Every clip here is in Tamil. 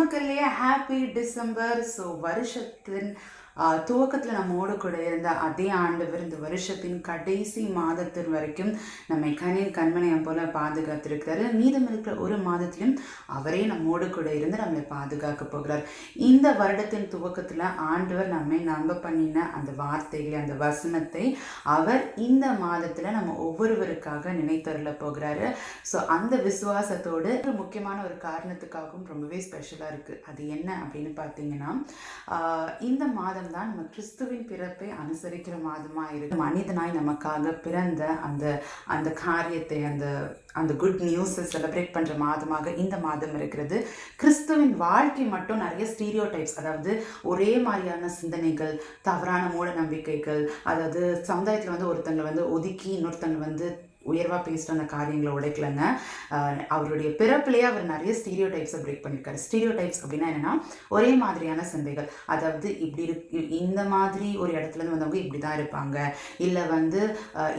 மக்களே ஹாப்பி டிசம்பர் ஸோ வருஷத்தின் துவக்கத்தில் நம்மோடு கூட இருந்த அதே ஆண்டவர் இந்த வருஷத்தின் கடைசி மாதத்தின் வரைக்கும் நம்மை கண்ணின் கண்மனையம் போல பாதுகாத்திருக்கிறாரு. மீதம் இருக்கிற ஒரு மாதத்திலும் அவரே நம்மோடு கூட இருந்து நம்மளை பாதுகாக்க போகிறார். இந்த வருடத்தின் துவக்கத்தில் ஆண்டவர் நம்மை நம்ப பண்ணின அந்த வார்த்தைகளை அந்த வசனத்தை அவர் இந்த மாதத்தில் நம்ம ஒவ்வொருவருக்காக நினைத்தருள போகிறாரு. ஸோ அந்த விசுவாசத்தோடு ஒரு முக்கியமான ஒரு காரணத்துக்காகவும் ரொம்பவே ஸ்பெஷலாக இருக்குது அது என்ன அப்படின்னு பார்த்தீங்கன்னா இந்த மாதம் தான் நம்ம கிறிஸ்துவின் பிறப்பை அனுசரிக்கிற மாதமாக இருக்கு. மனிதனாய் நமக்காக பிறந்த அந்த அந்த காரியத்தை அந்த அந்த குட் நியூஸை செலிப்ரேட் பண்ணுற மாதமாக இந்த மாதம் இருக்கிறது. கிறிஸ்துவின் வாழ்க்கை மட்டும் நிறைய ஸ்டீரியோ டைப்ஸ் அதாவது ஒரே மாதிரியான சிந்தனைகள் தவறான மூட நம்பிக்கைகள் அதாவது சமுதாயத்தில் வந்து ஒருத்தங்க வந்து ஒதுக்கி இன்னொருத்தங்க வந்து உயர்வாக பேசிட்டு அந்த காரியங்களை உடைக்கலைங்க. அவருடைய பிறப்பிலேயே அவர் நிறைய ஸ்டீரியோ டைப்ஸை பிரேக் பண்ணியிருக்காரு ஸ்டீரியோ டைப்ஸ் அப்படின்னா என்னன்னா ஒரே மாதிரியான சிந்தைகள் அதாவது இப்படி இரு இந்த மாதிரி ஒரு இடத்துல இருந்து வந்தவங்க இப்படி தான் இருப்பாங்க. இல்லை வந்து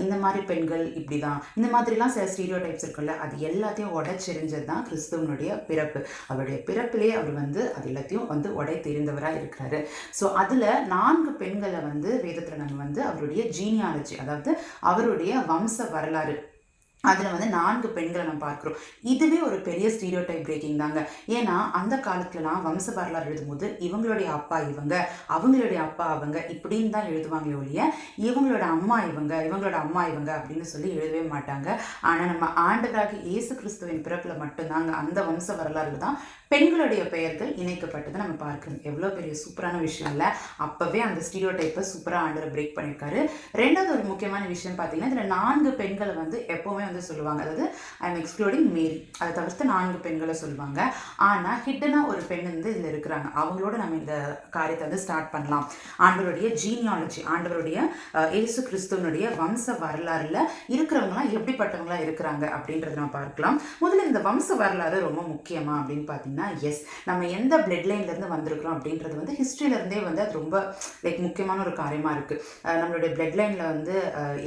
இந்த மாதிரி பெண்கள் இப்படி தான் இந்த மாதிரிலாம் சில ஸ்டீரியோ டைப்ஸ் இருக்குல்ல அது எல்லாத்தையும் உடைச்செறிஞ்சது தான் கிறிஸ்துவனுடைய பிறப்பு. அவருடைய பிறப்பிலே அவர் வந்து அது எல்லாத்தையும் வந்து உடை தெரிந்தவராக இருக்கிறாரு. ஸோ அதில் நான்கு பெண்களை வந்து வேதத்தில் நம்ம வந்து அவருடைய ஜீனியாலஜி அதாவது அவருடைய வம்ச வரலாறு அதில் வந்து நான்கு பெண்களை நம்ம பார்க்குறோம். இதுவே ஒரு பெரிய ஸ்டீரியோ டைப் பிரேக்கிங் தாங்க. ஏன்னா அந்த காலத்துலலாம் வம்ச வரலாறு எழுதும்போது இவங்களுடைய அப்பா இவங்க அவங்களுடைய அப்பா அவங்க இப்படின்னு தான் எழுதுவாங்களே ஒழிய இவங்களோட அம்மா இவங்க இவங்களோட அம்மா இவங்க அப்படின்னு சொல்லி எழுதவே மாட்டாங்க. ஆனால் நம்ம ஆண்டவராக இயேசு கிறிஸ்துவின் பிறப்பில் மட்டும்தாங்க அந்த வம்ச வரலாறு தான் பெண்களுடைய பெயர்கள் இணைக்கப்பட்டதை நம்ம பார்க்கணும். எவ்வளோ பெரிய சூப்பரான விஷயம் இல்லை. அப்போவே அந்த ஸ்டீரியோ டைப்பை சூப்பராக ஆண்டவர் பிரேக் பண்ணியிருக்காரு. ரெண்டாவது ஒரு முக்கியமான விஷயம் பார்த்தீங்கன்னா இதில் நான்கு பெண்களை வந்து எப்போவுமே வந்து சொல்லுவாங்க. அதாவது ஐ எம் எக்ஸ்க்ளூடிங் மேரி அதை தவிர்த்து நான்கு பெண்களை சொல்லுவாங்க. ஆனால் ஹிட்டனாக ஒரு பெண் வந்து இதில் இருக்கிறாங்க. அவங்களோட நம்ம இந்த காரியத்தை வந்து ஸ்டார்ட் பண்ணலாம். ஆண்டவருடைய ஜீனியாலஜி ஆண்டவருடைய இயேசு கிறிஸ்துவனுடைய வம்ச வரலாறுல இருக்கிறவங்களாம் எப்படிப்பட்டவங்களா இருக்கிறாங்க அப்படின்றத நம்ம பார்க்கலாம். முதல்ல இந்த வம்ச வரலாறு ரொம்ப முக்கியமா அப்படின்னு பார்த்தீங்கன்னா எஸ் நம்ம எந்த பிளட் லைன்லேருந்து வந்திருக்கிறோம் அப்படின்றது வந்து ஹிஸ்ட்ரியிலேருந்தே வந்து அது ரொம்ப லைக் முக்கியமான ஒரு காரியமாக இருக்குது நம்மளுடைய பிளட் லைனில் வந்து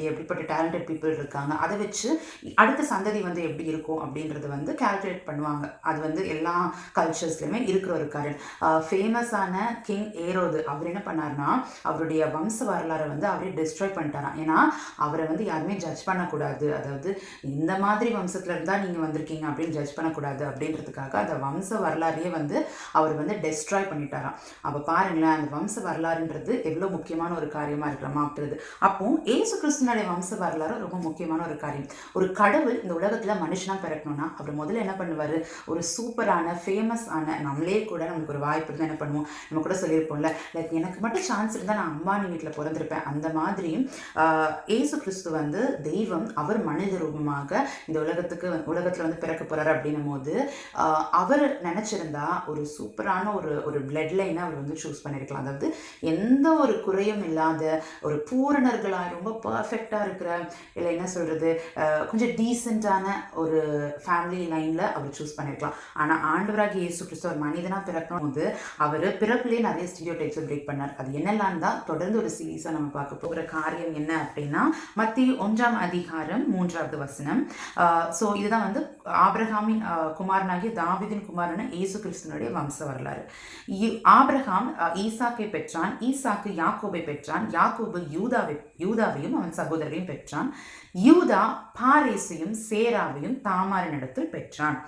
எப்படிப்பட்ட டேலண்டட் பீப்புள் இருக்காங்க அதை வச்சு அடுத்த சந்ததி வந்து எப்படி இருக்கும் அப்படின்றத வந்து கால்குலேட் பண்ணுவாங்க. அது வந்து எல்லா கல்ச்சர்ஸ்லையுமே இருக்கிற ஒரு காரியம். ஃபேமஸான கிங் ஏரோது அவர் என்ன பண்ணாருன்னா அவருடைய வம்ச வரலாறை வந்து அவரே டிஸ்ட்ராய் பண்ணிட்டாராம் ஏன்னா அவரை வந்து யாருமே ஜட்ஜ் பண்ணக்கூடாது. அதாவது இந்த மாதிரி வம்சத்துல இருந்தால் நீங்கள் வந்திருக்கீங்க அப்படின்னு ஜட்ஜ் பண்ணக்கூடாது அப்படின்றதுக்காக அந்த வம்ச வரலாறையே வந்து அவர் வந்து டெஸ்ட்ராய் பண்ணிட்டாராம். அப்போ பாருங்களேன் அந்த வம்ச வரலாறுன்றது எவ்வளோ முக்கியமான ஒரு காரியமாக இருக்கலாமா இருக்கிறமாக்குறது அப்போ ஏசு கிறிஸ்துனுடைய வம்ச வரலாறு ரொம்ப முக்கியமான ஒரு காரியம். ஒரு கடவுள் இந்த உலகத்தில் மனுஷனாக பிறக்கணும்னா அவர் முதல்ல என்ன பண்ணுவார்? ஒரு சூப்பரான ஃபேமஸ் ஆன நம்மளே கூட நமக்கு ஒரு வாய்ப்பு இருந்தால் என்ன பண்ணுவோம்? நம்ம கூட சொல்லியிருப்போம்ல லைக் எனக்கு மட்டும் சான்ஸ் இருந்தால் நான் அம்பானி வீட்டில் பிறந்திருப்பேன். அந்த மாதிரி ஏசு கிறிஸ்து வந்து தெய்வம் அவர் மனித ரூபமாக இந்த உலகத்துக்கு உலகத்தில் வந்து பிறக்க போகிறார் அப்படின்னும் போது அவர் நினச்சிருந்தா ஒரு சூப்பரான ஒரு ஒரு பிளட் லைனை அவர் வந்து சூஸ் பண்ணியிருக்கலாம் அதாவது எந்த ஒரு குறையும் இல்லாத ஒரு பூரணர்களாக ரொம்ப பர்ஃபெக்டாக இருக்கிற இல்லை என்ன சொல்கிறது கொஞ்சம் டீசெண்டான ஒரு ஃபேமிலி லைனில் அவர் சூஸ் பண்ணியிருக்கலாம் ஆனால் ஆண்டவராகி இயேசு கிறிஸ்து ஒரு மனிதனாக பிறக்கணும் போது அவர் பிறப்புலேயே நிறைய ஸ்டீடியோ டைப்ஸை பிரேக் பண்ணார். அது என்னெல்லாம் தான் தொடர்ந்து ஒரு சீரீஸாக நம்ம பார்க்க போகிற காரியம் என்ன அப்படின்னா மத்திய ஒன்றாம் அதிகாரம் மூன்றாவது வசனம். ஸோ இதுதான் வந்து ஆபிரகாமின் குமாரனாகிய தாவிதின் குமாரன யாருன்னா ஏசு கிறிஸ்தனுடைய வம்ச வரலாறு இ- ஆபிரகாம் ஈசாக்கை பெற்றான் ஈசாக்கு யாக்கோபை பெற்றான் யாக்கோபு யூதாவை யூதாவையும் அவன் சகோதரரையும் பெற்றான் யூதா பாரேசையும் சேராவையும் தாமாரினிடத்தில் பெற்றான்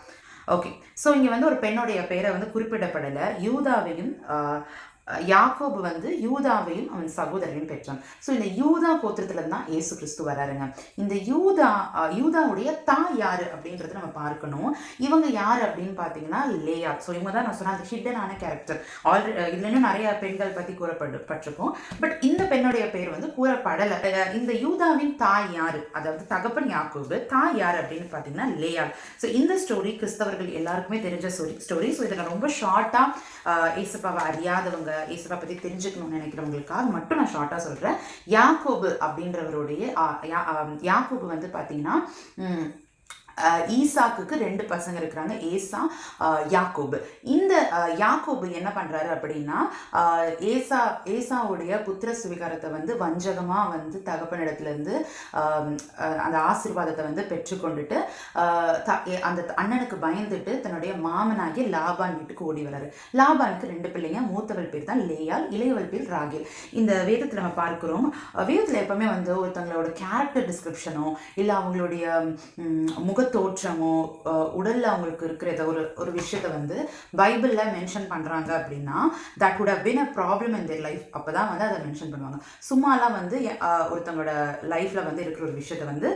ஓகே ஸோ இங்கே வந்து ஒரு பெண்ணுடைய பெயரை வந்து குறிப்பிடப்படலை யூதாவையும் யாக்கோபு வந்து யூதாவையும் அவன் சகோதரரையும் பெற்றான். ஸோ இந்த யூதா கோத்திரத்துல தான் இயேசு கிறிஸ்து வராருங்க. இந்த யூதா யூதாவுடைய தாய் யாரு அப்படின்றத நம்ம பார்க்கணும். இவங்க யார் அப்படின்னு பார்த்தீங்கன்னா லேயா. ஸோ இவங்க தான் நான் சொன்ன அந்த ஹிட்டனான கேரக்டர் ஆல்ரெடி இதுல இன்னும் நிறைய பெண்கள் பற்றி கூறப்பட்டு பட்டிருக்கோம் பட் இந்த பெண்ணுடைய பேர் வந்து கூறப்படலை. இந்த யூதாவின் தாய் யாரு? அதாவது தகப்பன் யாக்கோபு தாய் யார் அப்படின்னு பார்த்தீங்கன்னா லேயாள் ஸோ இந்த ஸ்டோரி கிறிஸ்தவர்கள் எல்லாருக்குமே தெரிஞ்ச ஸ்டோரி ஸ்டோரி ஸோ இதில் ரொம்ப ஷார்ட்டாக ஏசப்பாவை அறியாதவங்க ஏசப்பா பற்றி தெரிஞ்சுக்கணும்னு நினைக்கிறவங்களுக்காக மட்டும் நான் ஷார்ட்டாக சொல்கிறேன் யாக்கோபு அப்படின்றவருடைய யாக்கோபு வந்து பார்த்தீங்கன்னா ஈசாக்குக்கு ரெண்டு பசங்க இருக்கிறாங்க ஏசா யாக்கோபு. இந்த யாக்கோபு என்ன பண்ணுறாரு அப்படின்னா ஏசா ஏசாவுடைய புத்திர சுவீகாரத்தை வந்து வஞ்சகமாக வந்து தகப்பனிடத்துல இருந்து அந்த ஆசீர்வாதத்தை வந்து பெற்றுக்கொண்டுட்டு த- அந்த அண்ணனுக்கு பயந்துட்டு தன்னுடைய மாமனாகிய லாபான் வீட்டுக்கு ஓடி வராரு. லாபானுக்கு ரெண்டு பிள்ளைங்க மூத்தவள் பேர் தான் லேயால் இளையவள் பேர் ராகில். இந்த வேதத்தில் நம்ம பார்க்குறோம் வேதத்தில் எப்போவுமே எப்பவுமே வந்து ஒருத்தவங்களோட கேரக்டர் டிஸ்கிரிப்ஷனோ இல்லை அவங்களுடைய முக தோற்றமோ உடலில் அவங்களுக்கு இருக்கிற ஒரு ஒரு விஷயத்தை வந்து பைபிளில் மென்ஷன் பண்ணுறாங்க அப்படின்னா that would been a problem in their life அப்போ தான் வந்து அதை மென்ஷன் பண்ணுவாங்க. சும்மாலாம் வந்து ஒருத்தவங்களோட லைஃப்பில் வந்து இருக்கிற ஒரு விஷயத்தை வந்து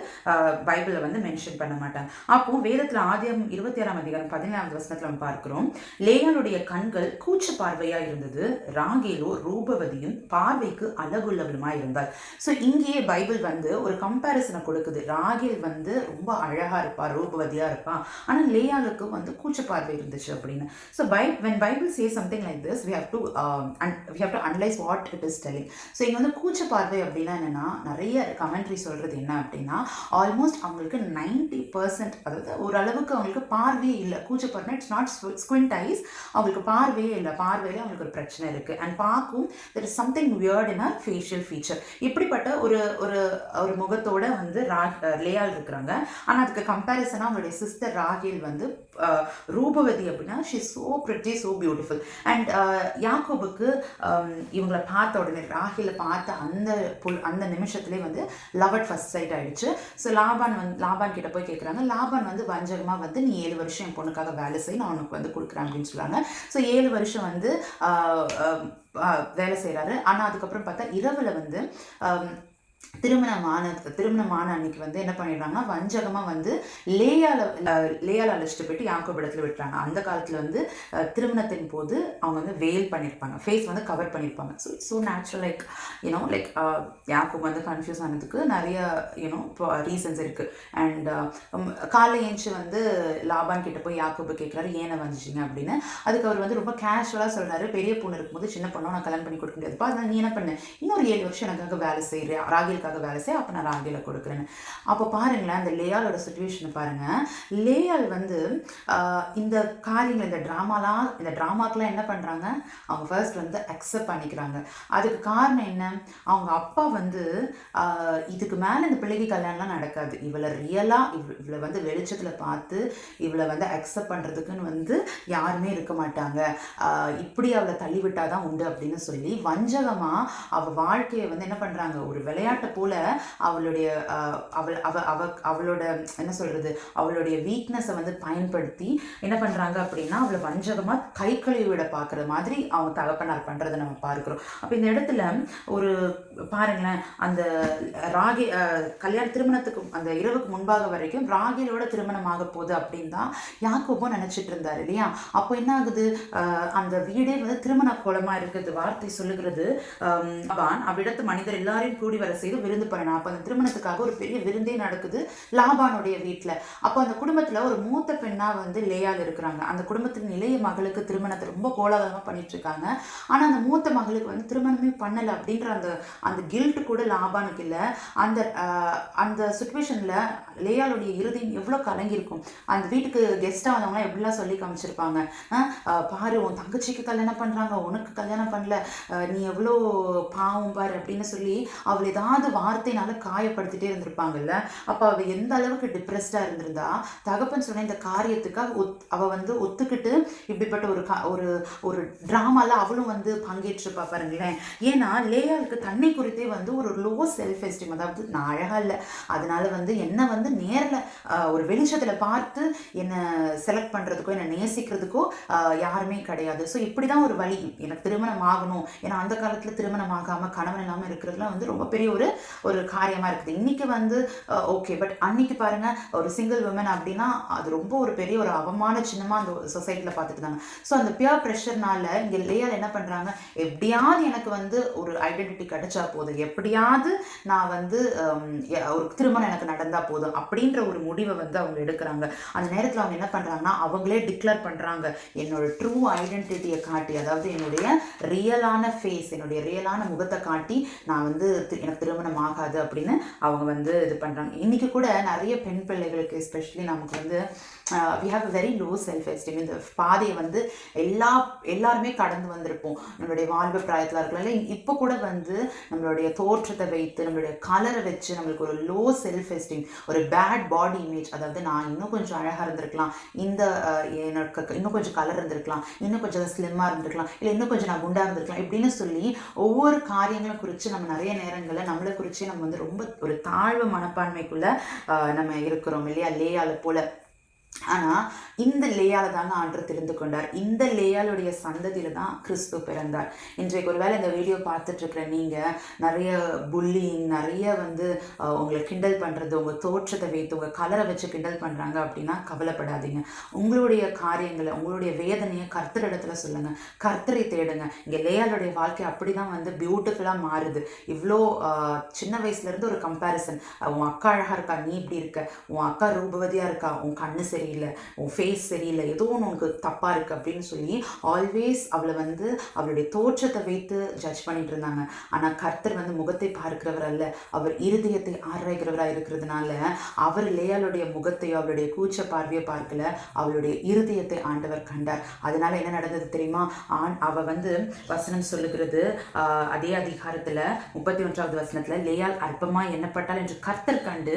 பைபிளில் வந்து மென்ஷன் பண்ண மாட்டாங்க. அப்போ வேதத்தில் ஆதியம் இருபத்தி ஆறாம் அதிகாரம் பதினேழாவது வசனத்தில் நம்ம பார்க்குறோம். லேயாளுடைய கண்கள் கூச்ச பார்வையாக இருந்தது. ராகேலோ ரூபவதியும் பார்வைக்கு அழகுள்ளவளுமா இருந்தாள். ஸோ இங்கேயே பைபிள் வந்து ஒரு கம்பேரிசனை கொடுக்குது. ராகேல் வந்து ரொம்ப அழகாக இருப்பாள் இருப்பா ரூபவதியாக இருப்பான். ஆனால் லேயாளுக்கு வந்து கூச்ச பார்வை இருந்துச்சு அப்படின்னு. So by when Bible say something like this we have to we have to analyse what it is telling so இங்கே வந்து கூச்ச பார்வை அப்படின்னா என்னென்னா நிறைய கமெண்ட்ரி சொல்கிறது என்ன அப்படின்னா ஆல்மோஸ்ட் அவங்களுக்கு நைன்டி பர்சன்ட் அதாவது ஓரளவுக்கு அவங்களுக்கு பார்வையே இல்லை. கூச்ச பார்வை இட்ஸ் நாட் ஸ்குவிண்ட் ஐஸ் அவங்களுக்கு பார்வையே இல்லை. பார்வையில் அவங்களுக்கு ஒரு பிரச்சனை இருக்குது அண்ட் பார்க்கும் there is something weird in a facial feature இப்படிப்பட்ட ஒரு ஒரு ஒரு முகத்தோட வந்து ரா லேயால் இருக்கிறாங்க. ஆனால் அதுக்கு கம்பேரிசனாக அவங்களுடைய சிஸ்டர் ராகில் வந்து ரூபவதி அப்படின்னா she so pretty so beautiful and யாக்கோபுக்கு இவங்களை பார்த்த உடனே ராகில பார்த்த அந்த புல் அந்த நிமிஷத்துலேயே வந்து லவ் அட் ஃபர்ஸ்ட் சைட் ஆகிடுச்சு ஸோ லாபான் வந்து லாபான் கிட்ட போய் கேட்குறாங்க லாபான் வந்து வஞ்சகமாக வந்து நீ ஏழு வருஷம் என் பொண்ணுக்காக வேலை செய்ய நான் உனக்கு வந்து கொடுக்குறேன் அப்படின்னு சொல்லுவாங்க ஸோ ஏழு வருஷம் வந்து வேலை செய்கிறாரு ஆனால் அதுக்கப்புறம் பார்த்தா இரவில் வந்து திருமணமான திருமணமான அன்னைக்கு வந்து என்ன பண்ணிடுறாங்கன்னா வஞ்சகமாக வந்து லேயால லேயால் அழைச்சிட்டு போயிட்டு யாக்கோப் இடத்துல விட்டுறாங்க. அந்த காலத்தில் வந்து திருமணத்தின் போது அவங்க வந்து வேல் பண்ணியிருப்பாங்க ஃபேஸ் வந்து கவர் பண்ணியிருப்பாங்க so it's so natural like you know like Yakob வந்து கன்ஃபியூஸ் ஆனதுக்கு நிறைய யூனோ ரீசன்ஸ் இருக்குது அண்ட் காலைல ஏஞ்சி வந்து லாபான் கிட்ட போய் யாக்கோபு கேட்குறாரு ஏனை வந்துச்சிங்க அப்படின்னு. அதுக்கு அவர் வந்து ரொம்ப கேஷுவலாக சொல்கிறாரு பெரிய பொண்ணு இருக்கும்போது சின்ன பொண்ணை நான் கல்யாணம் பண்ணி கொடுக்க முடியாதுப்பா. அதனால் நீ என்ன பண்ணு? இன்னொரு ஏழு வருஷம் எனக்காக வேலை செய்கிறேன் ராகிலுக்காக வேலை செய்ய அப்போ நான் ராகில கொடுக்குறேன்னு. அப்போ பாருங்களேன் அந்த லேயாலோட சுச்சுவேஷனை பாருங்க. லேயால் வந்து ஆஹ், இந்த காரியங்கள் இந்த ட்ராமாலாம் இந்த ட்ராமாக்கெலாம் என்ன பண்ணுறாங்க அவங்க ஃபர்ஸ்ட் வந்து அக்செப்ட் பண்ணிக்கிறாங்க. அதுக்கு காரணம் என்ன? அவங்க அப்பா வந்து ஆஹ், இதுக்கு மேலே இந்த பிள்ளைக்கு கல்யாணம்லாம் நடக்காது. இவளை ரியலாக இவ் இவளை வந்து வெளிச்சத்தில் பார்த்து இவளை வந்து அக்செப்ட் பண்ணுறதுக்குன்னு வந்து யாருமே இருக்க மாட்டாங்க. இப்படி அவளை தள்ளி விட்டாதான் உண்டு அப்படின்னு சொல்லி வஞ்சகமாக அவள் வாழ்க்கையை வந்து என்ன பண்ணுறாங்க ஒரு விளையாட்டு போல அவளுடைய அவள் அவ அவ அவளோட என்ன சொல்கிறது அவளுடைய வீக்னஸை வந்து பயன்படுத்தி என்ன பண்ணுறாங்க அப்படின்னா அவளை வஞ்சகமாக கை கழுவிட விட பார்க்குற மாதிரி அவங்க தகப்பனார் பண்ணுறதை நம்ம பார்க்குறோம். அப்போ இந்த இடத்துல ஒரு பாருங்களேன் அந்த ராகி கல்யாண திருமணத்துக்கு அந்த இரவுக்கு முன்பாக வரைக்கும் ராகிலோட திருமணம் ஆக போகுது அப்படின்னு தான் யாக்கோபும் நினச்சிட்டு இருந்தார் இல்லையா? அப்போ என்ன ஆகுது? அந்த வீடே வந்து திருமண கோலமாக இருக்குது வார்த்தை சொல்லுகிறது. ஆம், அவ்விடத்து மனிதர் எல்லாரையும் கூடி வர செய்து விருந்து பண்ணணும். அப்போ அந்த திருமணத்துக்காக ஒரு பெரிய விருந்தே நடக்குது லாபானுடைய வீட்டில் அப்போ அந்த குடும்பத்தில் ஒரு மூத்த பெண்ணாக வந்து லேயால் இருக்கிறாங்க. அந்த குடும்பத்தின் இளைய மகளுக்கு திருமணத்தை ரொம்ப கோலாகலமாக பண்ணிட்டு இருக்காங்க ஆனால் அந்த மூத்த மகளுக்கு வந்து திருமணமே பண்ணலை அப்படின்ற அந்த அந்த கில்ட் கூட லாபானுக்கு இல்லை. அந்த ஆஹ், அந்த சுச்சுவேஷனில் லேயாலுடைய இறுதியும் எவ்வளோ கலங்கியிருக்கும். அந்த வீட்டுக்கு கெஸ்ட்டாக வந்தவங்களாம் எப்படிலாம் சொல்லி காமிச்சிருப்பாங்க? ஆஹ், பாரு உன் தங்கச்சிக்கு கல்யாணம் பண்ணுறாங்க உனக்கு கல்யாணம் பண்ணல. நீ எவ்வளோ பாவம் பாரு அப்படின்னு சொல்லி அவள் ஏதாவது வார்த்தைனால காயப்படுத்திட்டே இருந்திருப்பாங்கல்ல? அப்போ அவள் எந்த அளவுக்கு டிப்ரெஸ்டாக இருந்திருந்தா தகப்பன் சொன்ன இந்த காரியத்துக்காக ஒத் அவள் வந்து ஒத்துக்கிட்டு இப்படிப்பட்ட ஒரு கா ஒரு ஒரு ட்ராமால அவளும் வந்து பங்கேற்றிருப்பா பாருங்களேன். ஏன்னா லேயாளுக்கு தன்னை குறித்தே வந்து ஒரு லோ செல்ஃப் எஸ்டீம் அதாவது நான் அழகா இல்லை. அதனால வந்து என்ன வந்து நேரில் ஒரு வெளிச்சத்தில் பார்த்து என்னை செலக்ட் பண்ணுறதுக்கோ என்னை நேசிக்கிறதுக்கோ யாருமே கிடையாது. ஸோ இப்படி தான் ஒரு வழி. எனக்கு திருமணம் ஆகணும். ஏன்னா அந்த காலத்தில் திருமணம் ஆகாமல் கணவன் இல்லாமல் இருக்கிறதுலாம் வந்து ரொம்ப பெரிய ஒரு ஒரு காரியமாக இருக்குது. இன்றைக்கி வந்து ஓகே பட் அன்னைக்கு பாருங்க ஒரு சிங்கிள் உமன் அப்படின்னா அது ரொம்ப ஒரு பெரிய ஒரு அவமான சின்னமாக அந்த சொசைட்டியில் பார்த்துட்டு இருந்தாங்க. ஸோ அந்த பியர் ப்ரெஷர்னால இங்கே லேயர் என்ன பண்ணுறாங்க எப்படியாவது எனக்கு வந்து ஒரு ஐடென்டிட்டி கிடைச்சா போதும். எப்படியாவது நான் வந்து ஒரு திருமணம் எனக்கு நடந்தால் போதும் அப்படின்ற ஒரு முடிவை வந்து அவங்க எடுக்கிறாங்க. அந்த நேரத்தில் அவங்க என்ன பண்ணுறாங்கன்னா அவங்களே டிக்ளேர் பண்ணுறாங்க என்னோட ட்ரூ ஐடென்டிட்டியை காட்டி அதாவது என்னுடைய ரியலான ஃபேஸ் என்னுடைய ரியலான முகத்தை காட்டி நான் வந்து எனக்கு திருமணம் திருமணம் ஆகாது அப்படின்னு அவங்க வந்து இது பண்ணுறாங்க இன்றைக்கி கூட நிறைய பெண் பிள்ளைகளுக்கு எஸ்பெஷலி நமக்கு வந்து we have a very low self esteem இந்த பாதையை வந்து எல்லா எல்லாருமே கடந்து வந்திருப்போம். நம்மளுடைய வாழ்வு பிராயத்தில் இருக்கலாம். இல்லை இப்போ கூட வந்து நம்மளுடைய தோற்றத்தை வைத்து நம்மளுடைய கலரை வச்சு நம்மளுக்கு ஒரு லோ செல்ஃப் எஸ்டீம் ஒரு பேட் பாடி இமேஜ் அதாவது நான் இன்னும் கொஞ்சம் அழகாக இருந்திருக்கலாம். இந்த எனக்கு இன்னும் கொஞ்சம் கலர் இருந்திருக்கலாம். இன்னும் கொஞ்சம் ஸ்லிம்மாக இருந்திருக்கலாம். இல்லை இன்னும் கொஞ்சம் நான் குண்டாக இருந்திருக்கலாம். இப்படின்னு சொல்லி ஒவ்வொரு காரியங்களும் குறித்து நம்ம நிறைய நேரங்களில் நம்மளை குறித்து நம்ம வந்து ரொம்ப ஒரு தாழ்வு மனப்பான்மைக்குள்ளே நம்ம இருக்கிறோம் இல்லையா? லேயால போல். ஆனால் இந்த லேயால தாங்க ஆண்டு தெரிந்து கொண்டார். இந்த லேயாலுடைய சந்ததியில தான் கிறிஸ்து பிறந்தார். இன்றைக்கு ஒருவேளை இந்த வீடியோ பார்த்துட்டு இருக்கிற நீங்கள் நிறைய புல்லிங் நிறைய வந்து உங்களை கிண்டல் பண்ணுறது உங்கள் தோற்றத்தை வைத்து உங்கள் கலரை வச்சு கிண்டல் பண்ணுறாங்க அப்படின்னா கவலைப்படாதீங்க. உங்களுடைய காரியங்களை உங்களுடைய வேதனையை கர்த்தர் இடத்துல சொல்லுங்கள் கர்த்தரை தேடுங்க. இங்கே லேயாலுடைய வாழ்க்கை அப்படி தான் வந்து பியூட்டிஃபுல்லாக மாறுது. இவ்வளோ சின்ன வயசுலேருந்து ஒரு கம்பேரிசன் உன் அக்கா அழகாக இருக்கா? நீ இப்படி இருக்க. உன் அக்கா ரூபவதியாக இருக்கா? உன் கண்ணு சரியில்லை. உன் ஃபேஸ் சரியில்லை. ஏதோ ஒன்று உனக்கு தப்பாக இருக்குது அப்படின்னு சொல்லி ஆல்வேஸ் அவளை வந்து அவளுடைய தோற்றத்தை வைத்து ஜட்ஜ் பண்ணிட்டு இருந்தாங்க. ஆனால் கர்த்தர் வந்து முகத்தை பார்க்கிறவர் அல்ல. அவர் இருதயத்தை ஆராய்கிறவராக இருக்கிறதுனால அவர் லேயாளுடைய முகத்தையோ அவளுடைய கூச்ச பார்வையை பார்க்கல. அவளுடைய இருதயத்தை ஆண்டவர் கண்டார். அதனால என்ன நடந்தது தெரியுமா? ஆண் அவ வந்து வசனம் சொல்லுகிறது அதே அதிகாரத்தில் முப்பத்தி ஒன்றாவது வசனத்தில் லேயால் அற்பமாக எண்ணப்பட்டால் என்று கர்த்தர் கண்டு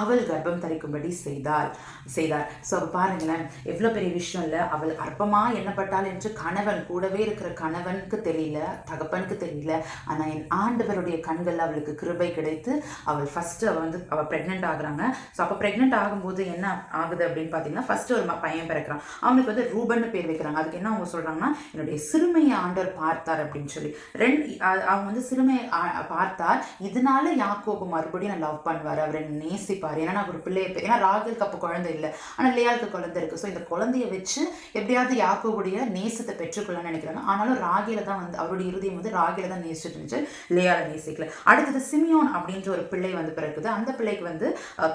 அவள் கர்ப்பம் தரிக்கும்படி செய்தார். செய்தார் ஸோ பாருங்களேன் எவ்வளோ பெரிய விஷயம் இல்லை. அவள் அற்பமாக எண்ணப்பட்டாள் என்று கணவன் கூடவே இருக்கிற கணவனுக்கு தெரியல தகப்பனுக்கு தெரியல. ஆனால் என் ஆண்டவருடைய கண்களில் அவளுக்கு கிருபை கிடைத்து அவள் ஃபஸ்ட்டு அவள் வந்து அவள் ப்ரெக்னென்ட் ஆகுறாங்க. ஸோ அப்போ ப்ரெக்னென்ட் ஆகும்போது என்ன ஆகுது அப்படின்னு பார்த்தீங்கன்னா ஃபஸ்ட்டு ஒரு பையன் பிறக்கிறான். அவனுக்கு வந்து ரூபன் பேர் வைக்கிறாங்க. அதுக்கு என்ன அவங்க சொல்றாங்கன்னா என்னுடைய சிறுமையை ஆண்டவர் பார்த்தார் அப்படின்னு சொல்லி. ரெண்டு அவங்க வந்து சிறுமையை பார்த்தார். இதனால யாக்கோபு மறுபடியும் நான் லவ் பண்ணுவார். அவரை நேசிப்பார். ஏன்னா நான் ஒரு பிள்ளையை ஏன்னா ராகுலுக்கு அப்போ குழந்தை இல்லை. ஆனால் லேயாளுக்கு குழந்தை இருக்கு. ஸோ இந்த குழந்தைய வச்சு எப்படியாவது யாக்கோவுடைய நேசத்தை பெற்றுக்கொள்ளணும்னு நினைக்கிறாங்க. ஆனாலும் ராகில தான் வந்து அவருடைய இறுதியம் வந்து ராகில தான் நேசிட்டு இருந்துச்சு. லேயால நேசிக்கல. அடுத்தது சிமியோன் அப்படின்ற ஒரு பிள்ளை வந்து பிறக்குது. அந்த பிள்ளைக்கு வந்து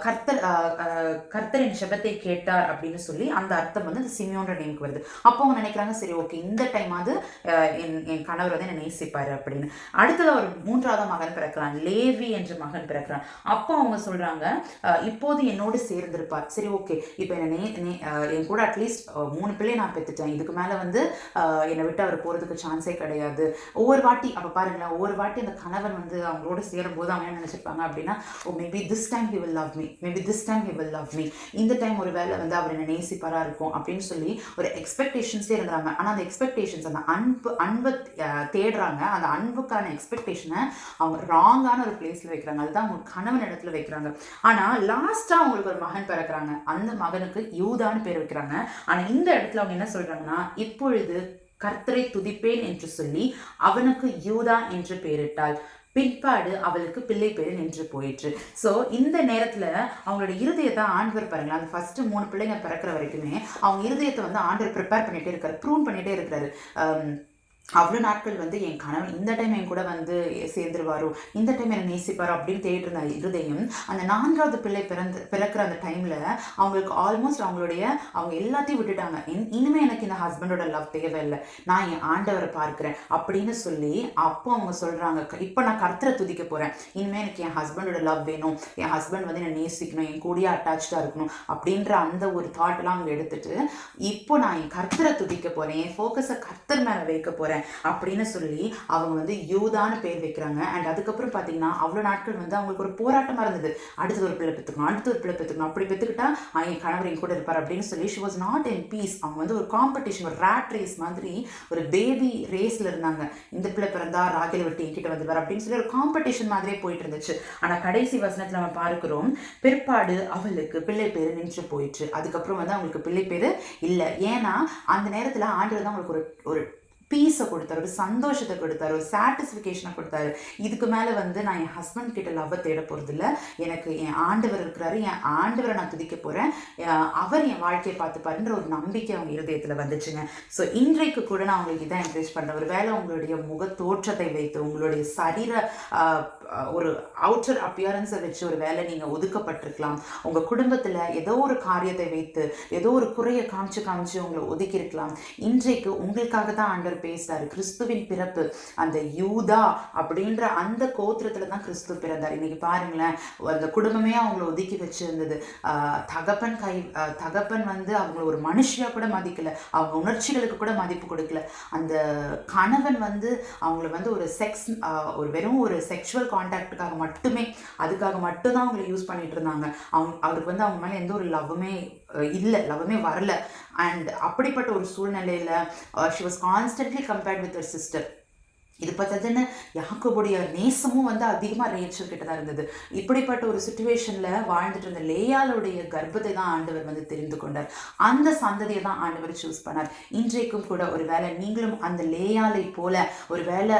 கர்த்தர் கர்த்தரின் செபத்தை கேட்டார் அப்படின்னு சொல்லி அந்த அர்த்தம் வந்து அந்த சிமியோன்ற நேமுக்கு வருது. அப்போ அவங்க நினைக்கிறாங்க சரி ஓகே இந்த டைமாவது என் என் கணவர் வந்து என்னை நேசிப்பாரு அப்படின்னு. அடுத்தது ஒரு மூன்றாவது மகன் பிறக்கிறான். லேவி என்ற மகன் பிறக்கிறான். அப்போ அவங்க சொல்றாங்க அஹ், இப்போது என்னோடு சேர்ந்திருப்பார். சரி ஓகே இப்போ என்ன நே நே- அஹ், என் கூட அட்லீஸ்ட் மூணு பிள்ளை நான் பெற்றுட்டேன் இதுக்கு மேலே வந்து என்னை விட்டு அவர் போகிறதுக்கு சான்ஸே கிடையாது. ஒவ்வொரு வாட்டி அப்போ பாருங்களேன் ஒவ்வொரு வாட்டி அந்த கணவன் வந்து அவங்களோட சேரும்போது அவங்க என்ன நினச்சிருப்பாங்க அப்படின்னா ஓ maybe this time he will love me maybe this time he will love me இந்த டைம் ஒரு வேலை வந்து அவர் என்னை நேசிப்பாரா இருக்கும். அப்படின்னு சொல்லி ஒரு எக்ஸ்பெக்டேஷன்ஸே இருந்தாங்க ஆனால் அந்த எக்ஸ்பெக்டேஷன்ஸ் அந்த அன்பு அன்பை தேடுறாங்க. அந்த அன்புக்கான எக்ஸ்பெக்டேஷனை அவங்க ராங்கான ஒரு பிளேஸில் வைக்கிறாங்க. அதுதான் அவங்க கணவன் இடத்துல வைக்கிறாங்க. ஆனால் லாஸ்ட்டாக அவங்களுக்கு ஒரு மகன் பிறக்கிறாங்க. அந்த மகனுக்கு யூதான்னு பேர் வைக்கிறாங்க. ஆனால் இந்த இடத்துல அவங்க என்ன சொல்றாங்கன்னா இப்பொழுது கர்த்தரை துதிப்பேன் என்று சொல்லி அவனுக்கு யூதா என்று பெயரிட்டாள். பிற்பாடு அவளுக்கு பிள்ளை பேர் நின்று போயிற்று. ஸோ இந்த நேரத்தில் அவங்களோட இருதயத்தை ஆண்டவர் பாருங்களா அந்த ஃபர்ஸ்ட் மூணு பிள்ளைங்க பிறக்கிற வரைக்குமே அவங்க இருதயத்தை வந்து ஆண்டவர் ப்ரிப்பேர் பண்ணிட்டே இருக்காரு ப்ரூன் பண்ணிட்டே இருக்கிறாரு. அவ்வளோ நாட்கள் வந்து என் கணவன் இந்த டைம் என் கூட வந்து சேர்ந்துருவாரோ இந்த டைம் என்னை நேசிப்பாரோ அப்படின்னு தேடிட்டு இருந்த இருதயம் அந்த நான்காவது பிள்ளை பிறந்து பிறக்கிற அந்த டைமில் அவங்களுக்கு ஆல்மோஸ்ட் அவங்களுடைய அவங்க எல்லாத்தையும் விட்டுட்டாங்க. இன்- இனிமேல் எனக்கு இந்த ஹஸ்பண்டோட லவ் தேவையில்லை. நான் என் ஆண்டவரை பார்க்குறேன் அப்படின்னு சொல்லி அப்போ அவங்க சொல்கிறாங்க இப்போ நான் கர்த்தரை துதிக்க போகிறேன் இனிமேல் எனக்கு என் ஹஸ்பண்டோட லவ் வேணும். என் ஹஸ்பண்ட் வந்து என்னை நேசிக்கணும். என் கூடயே அட்டாச்சாக இருக்கணும். அப்படின்ற அந்த ஒரு தாட்லாம் அவங்க எடுத்துட்டு இப்போ நான் என் கர்த்தரை துதிக்க போகிறேன் என் ஃபோக்கஸை கர்த்தர் மேலே வைக்க போகிறேன் அப்படின்னு சொல்லி அவங்க வந்து யூதான்னு பேர் வைக்கிறாங்க. அண்ட் அதுக்கப்புறம் பார்த்தீங்கன்னா அவ்வளோ நாட்கள் வந்து அவங்களுக்கு ஒரு போராட்டமாக இருந்தது. அடுத்தது ஒரு பிள்ளை பெற்றுக்கணும் அடுத்து ஒரு பிள்ளை பெற்றுக்கணும் அப்படி பெற்றுக்கிட்டா ஆ, என் கணவர் என் கூட இருப்பார் அப்படின்னு சொல்லி she was not in peace அவங்க வந்து ஒரு காம்படிஷன் ஒரு ரேட் ரேஸ் மாதிரி ஒரு பேபி ரேஸில் இருந்தாங்க. இந்த பிள்ளை பிறந்தா ராகில வெட்டி என்கிட்ட வந்துடுவார் அப்படின்னு சொல்லி ஒரு காம்படிஷன் மாதிரியே போயிட்டு இருந்துச்சு. ஆனால் கடைசி வசனத்தில் நம்ம பார்க்கிறோம் பிற்பாடு அவளுக்கு பிள்ளை பேர் நின்று போயிட்டு அதுக்கப்புறம் வந்து அவங்களுக்கு பிள்ளை பேர் இல்லை. ஏன்னா அந்த நேரத்தில் ஆண்டவர் தான் அவங்களுக்கு ஒரு ஒரு பீஸை கொடுத்தார் ஒரு சந்தோஷத்தை கொடுத்தார் ஒரு சாட்டிஸ்ஃபிகேஷனை கொடுத்தாரு. இதுக்கு மேலே வந்து நான் என் ஹஸ்பண்ட் கிட்ட லவ்வை தேட போகிறதில்ல எனக்கு என் ஆண்டவர் இருக்கிறாரு என் ஆண்டவரை நான் துதிக்க போகிறேன் அவர் என் வாழ்க்கையை பார்த்துப்பாருன்ற ஒரு நம்பிக்கை அவங்க இருதயத்தில் வந்துச்சுங்க. ஸோ இன்றைக்கு கூட நான் உங்களுக்கு இதான் என்கரேஜ் பண்ணுறேன் ஒரு வேளை உங்களுடைய முக தோற்றத்தை வைத்து உங்களுடைய சரீர ஒரு அவுட்டர் அப்பியரன்ஸை வச்சு ஒரு வேலை நீங்கள் ஒதுக்கப்பட்டிருக்கலாம். உங்கள் குடும்பத்தில் ஏதோ ஒரு காரியத்தை வைத்து ஏதோ ஒரு குறையை காமிச்சு காமிச்சு உங்களை ஒதுக்கியிருக்கலாம். இன்றைக்கு உங்களுக்காக தான் ஆண்டவர் ஆண்டவர் பேசுறாரு கிறிஸ்துவின் பிறப்பு அந்த யூதா அப்படின்ற அந்த கோத்திரத்துல தான் கிறிஸ்து பிறந்தார். இன்னைக்கு பாருங்களேன் அந்த குடும்பமே அவங்கள ஒதுக்கி வச்சிருந்தது. தகப்பன் கை தகப்பன் வந்து அவங்கள ஒரு மனுஷியா கூட மதிக்கல. அவங்க உணர்ச்சிகளுக்கு கூட மதிப்பு கொடுக்கல. அந்த கணவன் வந்து அவங்கள வந்து ஒரு செக்ஸ் ஒரு வெறும் ஒரு செக்ஷுவல் கான்டாக்டுக்காக மட்டுமே அதுக்காக மட்டும்தான் அவங்கள யூஸ் பண்ணிட்டு இருந்தாங்க. அவங்க அவருக்கு வந்து அவங்க மேலே எந்த ஒரு லவ்வுமே இல்லை லவ்வுமே வரல. அண்ட் அப்படிப்பட்ட ஒரு சூழ்நிலையில் she was constantly compared with her sister இது பார்த்ததுன்னு யாக்கோபுடைய நேசமும் வந்து அதிகமாக ரேச்சல் கிட்ட தான் இருந்தது. இப்படிப்பட்ட ஒரு சுச்சுவேஷனில் வாழ்ந்துட்டு இருந்த லேயாலுடைய கர்ப்பத்தை தான் ஆண்டவர் வந்து தெரிந்து கொண்டார். அந்த சந்ததியை தான் ஆண்டவர் சூஸ் பண்ணார். இன்றைக்கும் கூட ஒரு வேளை நீங்களும் அந்த லேயாலை போல ஒரு வேளை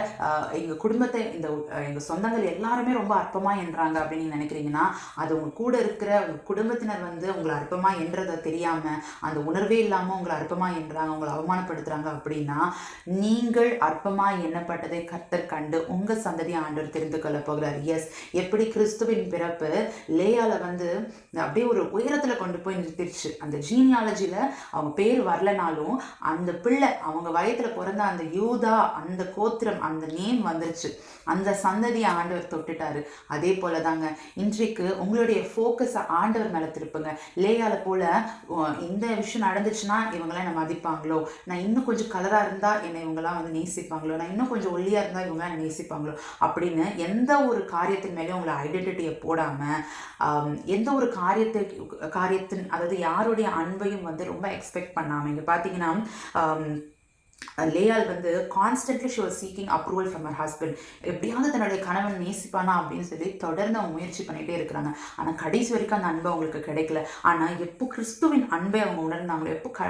எங்கள் குடும்பத்தை இந்த எங்கள் சொந்தங்கள் எல்லாருமே ரொம்ப அற்பமாக என்றாங்க அப்படின்னு நினைக்கிறீங்கன்னா அது உங்கள் கூட இருக்கிற உங்கள் குடும்பத்தினர் வந்து உங்களை அற்பமாக என்றதை தெரியாமல் அந்த உணர்வே இல்லாமல் உங்களை அற்பமாக என்றாங்க உங்களை அவமானப்படுத்துகிறாங்க அப்படின்னா நீங்கள் அற்பமாக எண்ணப்பட்டதை கர்த்தர் கண்டு உங்கள் சந்ததி ஆண்டவர் தெரிந்து கொள்ள போகிறார். எஸ் எப்படி கிறிஸ்துவின் பிறப்பு லேயால வந்து அப்படியே ஒரு உயரத்தில் கொண்டு போய் நிறுத்திடுச்சு. அந்த ஜீனியாலஜியில் அவங்க பேர் வரலனாலும் அந்த பிள்ளை அவங்க வயத்தில் பிறந்த அந்த யூதா அந்த கோத்திரம் அந்த நேம் வந்துருச்சு. அந்த சந்ததியை ஆண்டவர் தொட்டுட்டாரு. அதே போல தாங்க இன்றைக்கு உங்களுடைய ஃபோக்கஸை ஆண்டவர் மேலே திருப்புங்க. லேயால போல இந்த விஷயம் நடந்துச்சுன்னா இவங்களாம் என்னை மதிப்பாங்களோ? நான் இன்னும் கொஞ்சம் கலராக இருந்தால் என்னை இவங்களாம் வந்து நேசிப்பாங்களோ? நான் இன்னும் கொஞ்சம் ஒல்லியாக இருந்தால் இவங்க நேசிப்பாங்களோ? அப்படின்னு எந்த ஒரு காரியத்தின் மேலேயும் உங்களை ஐடென்டிட்டியை போடாமல் எந்த ஒரு காரியத்தை காரியத்தின் அதாவது யாருடைய அன்பையும் வந்து ரொம்ப எக்ஸ்பெக்ட் பண்ணாமல் இங்கே பார்த்தீங்கன்னா லேயால் வந்து constantly she was seeking approval from her husband எப்படியாவது தன்னுடைய கணவன் நேசிப்பானா அப்படின்னு சொல்லி தொடர்ந்து அவங்க முயற்சி பண்ணிகிட்டே இருக்கிறாங்க. ஆனால் கடைசி வரைக்கும் அந்த அன்பு அவங்களுக்கு கிடைக்கல. ஆனால் எப்போ கிறிஸ்துவின் அன்பை அவங்க உணர்ந்தாங்களோ எப்போ க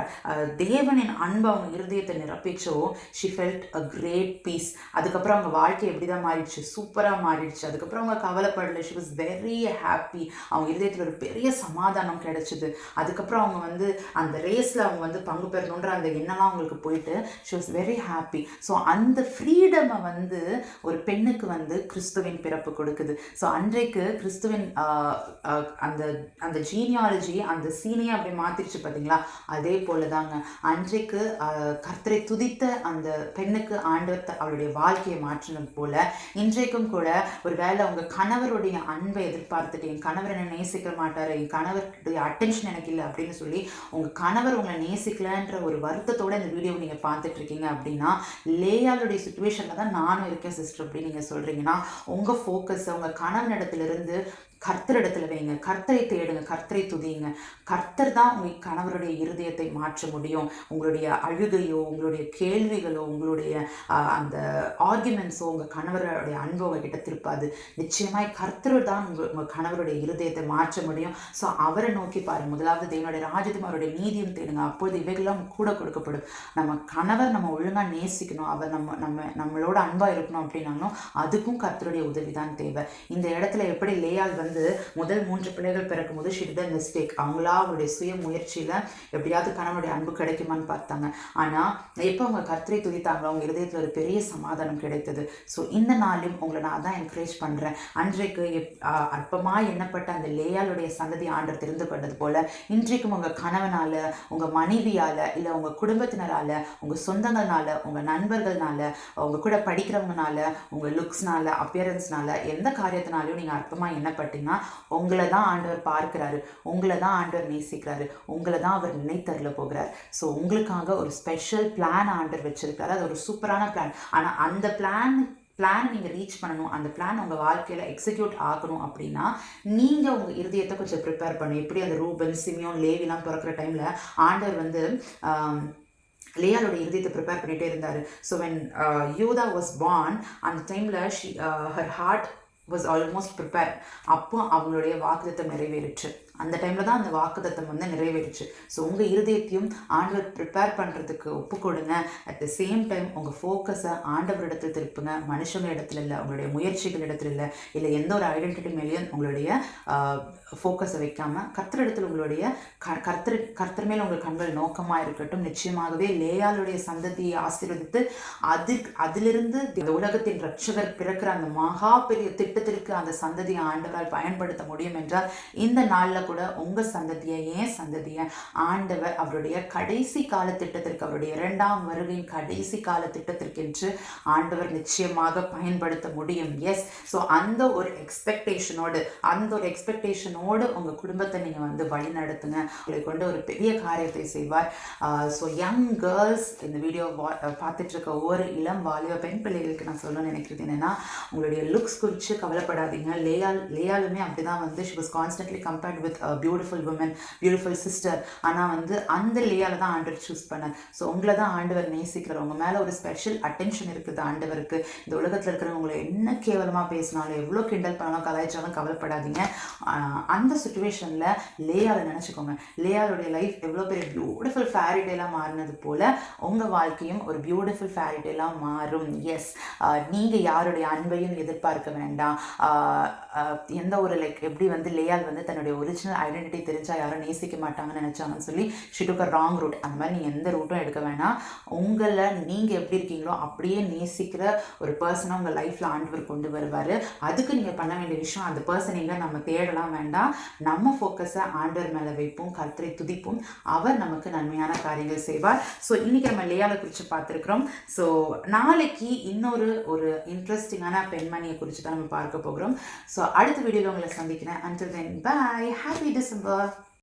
தேவனின் அன்பு அவங்க இருதயத்தை நிரப்பிச்சோ she felt a great peace அதுக்கப்புறம் அவங்க வாழ்க்கை எப்படி தான் மாறிடுச்சு சூப்பராக மாறிடுச்சு. அதுக்கப்புறம் அவங்க கவலைப்படல. ஷி வாஸ் வெரி ஹாப்பி அவங்க இருதயத்தில் ஒரு பெரிய சமாதானம் கிடைச்சிது. அதுக்கப்புறம் அவங்க வந்து அந்த ரேஸில் அவங்க வந்து பங்கு பெறணுன்ற அந்த எண்ணெல்லாம் அவங்களுக்கு போயிட்டு she was very happy so அந்த ஃப்ரீடமை வந்து ஒரு பெண்ணுக்கு வந்து கிறிஸ்துவின் பிறப்பு கொடுக்குது. ஸோ அன்றைக்கு கிறிஸ்துவின் அந்த அந்த ஜீனியாலஜி அந்த சீனையை அப்படி மாத்திருச்சு பார்த்தீங்களா அதே போல தாங்க அன்றைக்கு கர்த்தரை துதித்த அந்த பெண்ணுக்கு ஆண்டவர் அவளுடைய வாழ்க்கையை மாற்றினது போல இன்றைக்கும் கூட ஒரு வேளை உங்க கணவருடைய அன்பை எதிர்பார்த்துட்டு என் கணவர் என்ன நேசிக்க மாட்டார் என் கணவருடைய அட்டென்ஷன் எனக்கு இல்லை அப்படின்னு சொல்லி உங்க கணவர் உங்களை நேசிக்கலன்ற ஒரு வருத்தத்தோட இந்த வீடியோவை நீங்கள் பார்த்து இருக்கீங்க அப்படின்னா லேயாளுடைய சுச்சுவேஷன்ல தான் நானும் இருக்கேன் சிஸ்டர் அப்படின்னு நீங்க சொல்றீங்கன்னா உங்க ஃபோக்கஸ் உங்க கணவனிடத்துல இருந்து கர்த்தரிடத்துல வைங்க. கர்த்தரை தேடுங்க. கர்த்தரை துதியுங்க கர்த்தர் தான் உங்க கணவருடைய இருதயத்தை மாற்ற முடியும். உங்களுடைய அழுகையோ உங்களுடைய கேள்விகளோ உங்களுடைய அந்த ஆர்குமெண்ட்ஸோ உங்கள் கணவருடைய அன்பு உங்ககிட்ட திருப்பாது. நிச்சயமாய் கர்த்தர் தான் உங்கள் உங்கள் கணவருடைய இருதயத்தை மாற்ற முடியும். ஸோ அவரை நோக்கி பாருங்க. முதலாவது தேவனுடைய ராஜ்யத்தையும் அவருடைய நீதியும் தேடுங்க. அப்பொழுது இவைகளும் கூட கொடுக்கப்படும். நம்ம கணவர் நம்ம ஒழுங்காக நேசிக்கணும். அவர் நம்ம நம்ம நம்மளோட அன்பாக இருக்கணும் அப்படின்னாலும் அதுக்கும் கர்த்தருடைய உதவி தான் தேவை. இந்த இடத்துல எப்படி லேயால் வந்து வந்து முதல் மூன்று பிள்ளைகள் பிறக்கும் போது ஷிட் மிஸ்டேக் அவங்களா அவங்களுடைய சுய முயற்சியில் எப்படியாவது கணவனுடைய அன்பு கிடைக்குமான்னு பார்த்தாங்க. ஆனால் எப்போ அவங்க கர்த்தரை துதித்தாங்களோ அவங்க இருதயத்தில் ஒரு பெரிய சமாதானம் கிடைத்தது. ஸோ இந்த நாளிலும் உங்களை நான் தான் என்கரேஜ் பண்ணுறேன் அன்றைக்கு எப் அற்பமாக எண்ணப்பட்ட அந்த லேயாளுடைய சந்ததி ஆண்டர் தெரிந்து கொண்டது போல் இன்றைக்கும் உங்கள் கணவனால் உங்கள் மனைவியால் இல்லை உங்கள் குடும்பத்தினரால் உங்கள் சொந்தங்கள்னால உங்கள் நண்பர்கள்னால உங்கள் கூட படிக்கிறவங்கனால உங்கள் லுக்ஸ்னால அப்பியரன்ஸ்னால எந்த காரியத்தினாலையும் நீங்கள் அற்பமாக எண்ணப்பட்டீங்கன்னா உங்களை தான் ஆண்டவர் பார்க்கிறாரு. உங்களை தான் ஆண்டவர் நேசிக்கிறாரு. உங்களை தான் அவர் நினைத்தரில் போகிறார். ஸோ உங்களுக்காக ஒரு ஸ்பெஷல் பிளான் ஆண்டவர் வச்சிருக்காரு அது ஒரு சூப்பரான பிளான் ஆனால் அந்த பிளான் பிளான் நீங்கள் ரீச் பண்ணணும். அந்த பிளான் உங்கள் வாழ்க்கையில் எக்ஸிக்யூட் ஆகணும் அப்படின்னா நீங்கள் உங்கள் இருதயத்தை கொஞ்சம் ப்ரிப்பேர் பண்ணணும். எப்படி அந்த ரூபன் சிமியோன் லேவிலாம் பிறக்கிற டைமில் ஆண்டவர் வந்து லேயாலோட இருதயத்தை ப்ரிப்பேர் பண்ணிகிட்டே இருந்தார். ஸோ வென் யூதா வாஸ் பார்ன் அந்த டைமில் she her heart was almost prepare அப்போ அவங்களுடைய வாக்குத்தம் நிறைவேறிச்சு அந்த டைமில் தான் அந்த வாக்குத்தத்தம் வந்து நிறைவேறிச்சு. ஸோ உங்கள் இருதயத்தையும் ஆண்டவர் ப்ரிப்பேர் பண்ணுறதுக்கு ஒப்பு கொடுங்க. அட் த சேம் டைம் உங்கள் ஃபோக்கஸை ஆண்டவரிடத்தில் திருப்புங்க. மனுஷங்க இடத்துல இல்லை உங்களுடைய முயற்சிகள் இடத்துல இல்லை இல்லை எந்த ஒரு ஐடென்டிட்டி மேலேயும் உங்களுடைய ஃபோக்கஸை வைக்காமல் கர்த்தர் இடத்துல உங்களுடைய க கர்த்தர் கர்த்தர் மேல் உங்கள் கண்கள் நோக்கமாக இருக்கட்டும். நிச்சயமாகவே லேயாளுடைய சந்ததியை ஆசீர்வதித்து அது அதிலிருந்து இந்த உலகத்தின் ரட்சகர் பிறக்கிற அந்த மகா பெரிய திட்டத்திற்கு அந்த சந்ததியை ஆண்டவரால் பயன்படுத்த முடியும் என்றால் இந்த நாளில் கூட உங்கள் சந்ததியை ஏன் சந்ததியை ஆண்டவர் அவருடைய கடைசி கால திட்டத்திற்கு அவருடைய இரண்டாம் வருகையின் கடைசி கால திட்டத்திற்கென்று ஆண்டவர் நிச்சயமாக பயன்படுத்த முடியும். எஸ் ஸோ அந்த ஒரு எக்ஸ்பெக்டேஷனோடு அந்த ஒரு எக்ஸ்பெக்டேஷனோடு உங்கள் குடும்பத்தை நீங்கள் வந்து வழி நடத்துங்க. உங்களை கொண்டு ஒரு பெரிய காரியத்தை செய்வார். ஸோ யங் கேர்ள்ஸ் இந்த வீடியோ வா பார்த்துட்டு இருக்க ஒவ்வொரு இளம் வாலிப பெண் பிள்ளைகளுக்கு நான் சொல்லணும்னு நினைக்கிறது என்னென்னா உங்களுடைய லுக்ஸ் குறித்து கவலைப்படாதீங்க. லேயால் லேயாலுமே அப்படி தான் வந்து she was constantly compared with beautiful woman beautiful sister ஆனால் வந்து அந்த லேயால தான் ஆண்டவர் சூஸ் பண்ணார். ஸோ உங்களை தான் ஆண்டவர் நேசிக்கிறார். உங்கள் மேலே ஒரு ஸ்பெஷல் அட்டென்ஷன் இருக்குது ஆண்டவருக்கு. இந்த உலகத்தில் இருக்கிறவங்களை என்ன கேவலமாக பேசினாலும் எவ்வளோ கிண்டல் பண்ணாலும் கலாய்ச்சாலும் கவலைப்படாதீங்க. அந்த சுச்சுவேஷனில் லேயாவை நினச்சிக்கோங்க. லேயாவுடைய லைஃப் எவ்வளோ பெரிய பியூட்டிஃபுல் ஃபேரிடேலாக மாறினது போல் உங்கள் வாழ்க்கையும் ஒரு பியூட்டிஃபுல் ஃபேரிடேலாக மாறும். எஸ் நீங்கள் யாருடைய அன்பையும் எதிர்பார்க்க வேண்டாம். எந்த ஒரு லைக் எப்படி வந்து லேயால் வந்து தன்னுடைய ஒரிஜினல் ஐடென்டிட்டி தெரிஞ்சால் யாரும் நேசிக்க மாட்டாங்கன்னு நினச்சாங்கன்னு சொல்லி ஷிடுக்க ராங் ரூட் அந்த மாதிரி நீங்கள் எந்த ரூட்டும் எடுக்க வேணாம். உங்களை நீங்கள் எப்படி இருக்கீங்களோ அப்படியே நேசிக்கிற ஒரு பர்சனை உங்கள் லைஃப்பில் ஆண்டவர் கொண்டு வருவார். அதுக்கு நீங்கள் பண்ண வேண்டிய விஷயம் அந்த பர்சன் நம்ம தேடலாம் வேண்டாம். நம்ம ஃபோக்கஸை ஆண்டவர் மேலே வைப்போம் கர்த்தரை துதிப்போம். அவர் நமக்கு நன்மையான காரியங்கள் செய்வார். ஸோ இன்றைக்கி நம்ம லேயாவை குறித்து பார்த்துருக்குறோம். ஸோ நாளைக்கு இன்னொரு ஒரு இன்ட்ரெஸ்டிங்கான பெண்மணியை குறித்து தான் நம்ம பார்க்க போகிறோம். ஸோ அடுத்த வீடியோவில் உங்களை சந்திக்கிறேன். Until then bye happy December